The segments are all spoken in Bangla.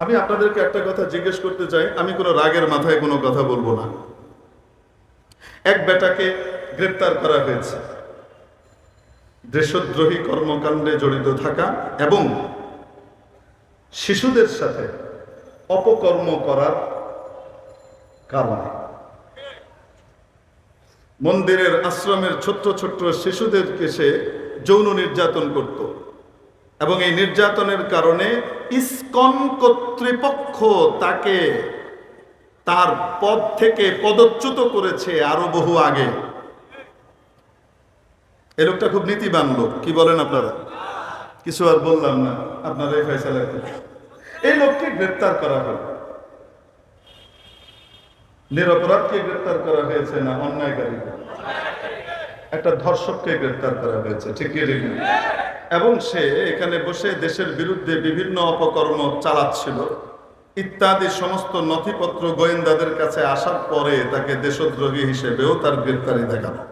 আমি আপনাদেরকে একটা কথা জিজ্ঞেস করতে চাই। আমি কোনো রাগের মাথায় কোনো কথা বলব না। এক বেটাকে গ্রেপ্তার করা হয়েছে। দেশদ্রোহী কর্মকাণ্ডে জড়িত থাকা এবং শিশুদের সাথে অপকর্ম করার কারণে। মন্দিরের আশ্রমের ছোট্ট ছোট্ট শিশুদেরকে সে যৌন নির্যাতন করত এবং এই নির্যাতনের কারণে ইসকন কর্তৃপক্ষ তাকে তার পদ থেকে পদচ্যুত করেছে আরও বহু আগে। এই লোকটা খুব নীতিবান লোক, কি বলেন আপনারা? কিছু আর বললাম না, আপনারা এই করুন। এই লোককে গ্রেপ্তার করা হলো। নিরপরাধকে গ্রেপ্তার করা হয়েছে না অন্যায়কারী একটা ধর্ষককে গ্রেপ্তার করা হয়েছে, ঠিক এবং সে এখানে বসে দেশের বিরুদ্ধে বিভিন্ন অপকর্ম চালাচ্ছিল। ইত্যাদি সমস্ত নথিপত্র গোয়েন্দাদের কাছে আসার পরে তাকে দেশদ্রোহী হিসেবেও তার গ্রেপ্তারি দেখানো।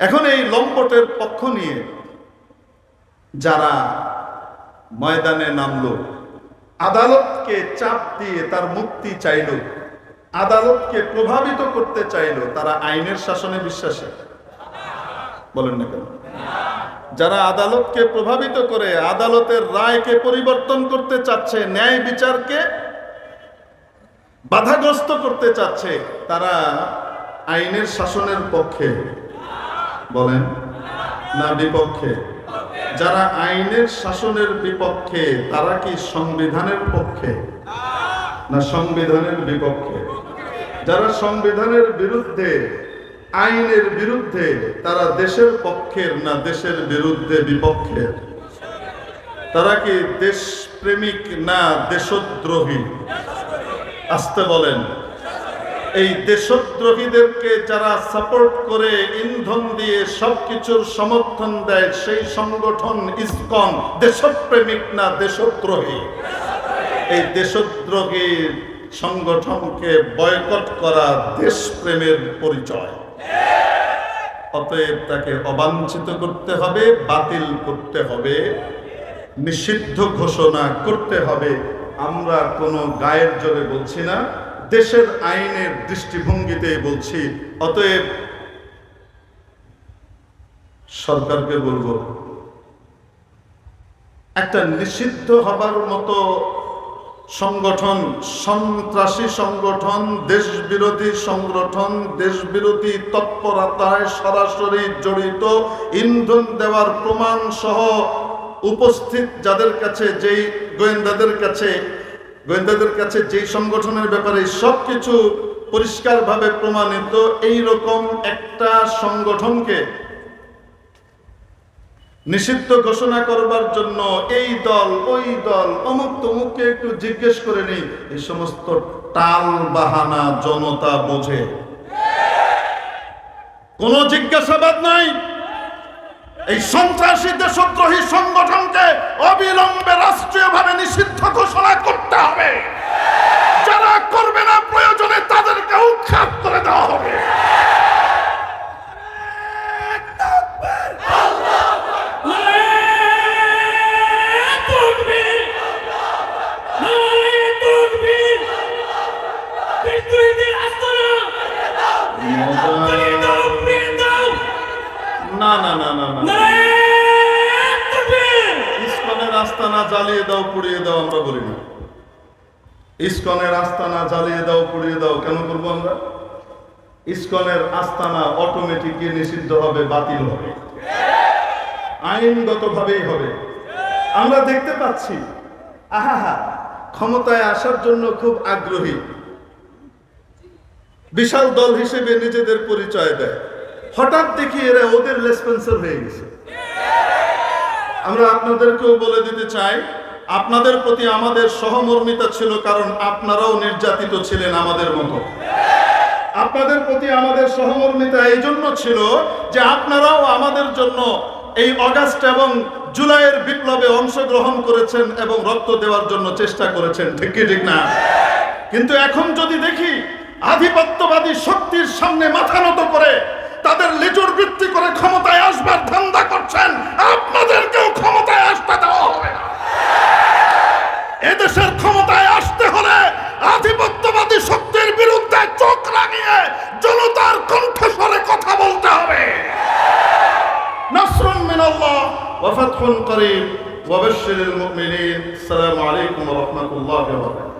এখন এই লম্পটের পক্ষ নিয়ে যারা ময়দানে নামলো, আদালতকে চাপ দিয়ে তার মুক্তি চাইল আদালতকে প্রভাবিত করতে চাইল তারা আইনের শাসনে বিশ্বাসী। বলেন না কেন? যারা আদালতকে প্রভাবিত করে আদালতের রায়কে পরিবর্তন করতে চাচ্ছে, ন্যায় বিচারকে বাধাগ্রস্ত করতে চাচ্ছে, তারা আইনের শাসনের পক্ষে। বলেন না বিপক্ষে। যারা আইনের শাসনের বিপক্ষে, তারা কি সংবিধানের পক্ষে? না সংবিধানের বিপক্ষে? যারা সংবিধানের বিরুদ্ধে, আইনের বিরুদ্ধে, তারা দেশের পক্ষের না দেশের বিরুদ্ধে বিপক্ষের? তারা কি দেশপ্রেমিক না দেশদ্রোহী? আসতে বলেন। এই দেশদ্রোহীদেরকে যারা সাপোর্ট করে, ইন্ধন দিয়ে সবকিছুর সমর্থন দেয়, সেই সংগঠন ইসকন দেশপ্রেমিক না দেশদ্রোহী? এই দেশদ্রোহী সংগঠনকে বয়কট করা দেশপ্রেমের পরিচয়। অতএব তাকে অবাঞ্ছিত করতে হবে, বাতিল করতে হবে, নিষিদ্ধ ঘোষণা করতে হবে। আমরা কোনো গায়ের জোরে বলছি না, দেশের আইনের দৃষ্টিভঙ্গিতে বলছি। অতএব সরকারকে বলব, একটা নিষিদ্ধ হবার মতো সংগঠন, সন্ত্রাসী সংগঠন, দেশবিরোধী সংগঠন, দেশবিরোধী তৎপরতায় সরাসরি জড়িত ইন্ধন দেওয়ার প্রমাণ সহ উপস্থিত যাদের কাছে, যেই গোয়েন্দাদের কাছে গোয়েন্দাদের কাছে যেই সংগঠনের ব্যাপারে সব কিছু পরিষ্কারভাবে প্রমাণিত এই রকম একটা সংগঠনকে নিষিদ্ধ ঘোষণা করবার জন্য এই দল, ওই দল, অমুক তমুককে একটু জিজ্ঞেস করে নেই। এই সমস্ত টাল বাহানা জনতা বোঝে। কোন জিজ্ঞাসাবাদ নাই। এই সন্ত্রাসী দেশদ্রোহী সংগঠনকে অবিলম্বে রাষ্ট্রীয়ভাবে নিষিদ্ধ আস্তানা জ্বালিয়ে দাও, পুড়িয়ে দাও, আমরা বলি না। ইস্কনের আস্তানা জ্বালিয়ে দাও, পুড়িয়ে দাও, কেন করব আমরা? ইস্কনের আস্তানা অটোমেটিকলি নিষিদ্ধ হবে, বাতিল হবে। আইনগত ভাবেই হবে। আমরা দেখতে পাচ্ছি আহা ক্ষমতায় আসার জন্য খুব আগ্রহী। বিশাল দল হিসেবে নিজেদের পরিচয় দেয়। হঠাৎ দেখি এরা ওদের লেসপেন্সার হয়ে গেছে। আমরা আপনাদেরকেও বলে দিতে চাই, আপনাদের প্রতি আমাদের সহমর্মিতা ছিল কারণ আপনারাও নির্যাতিত ছিলেন আমাদের মতো। আপনাদের প্রতি আমাদের সহমর্মিতা এই জন্য ছিল যে আপনারাও আমাদের জন্য এই অগাস্ট এবং জুলাইয়ের বিপ্লবে অংশগ্রহণ করেছেন এবং রক্ত দেওয়ার জন্য চেষ্টা করেছেন। ঠিক কি, ঠিক না? কিন্তু এখন যদি দেখি, আধিপত্যবাদী শক্তির সামনে মাথা নত করে তাদের লেজুর বৃত্তি করে ক্ষমতায় আসবার ধান্দা করছেন, আপনাদেরকেও ক্ষমতায় আসতে দেওয়া হবে না। এদেশের ক্ষমতায় আসতে হলে আধিপত্যবাদী শক্তির বিরুদ্ধে চোখ লাগিয়ে জনতার কণ্ঠস্বরে কথা বলতে হবে। নাসরুন মিনাল্লাহ ওয়া ফাতহুন করিম। ওয়া বাশশিরিল মুমিনিন। আসসালামু আলাইকুম ওয়া রাহমাতুল্লাহি ওয়া বারাকাতুহু।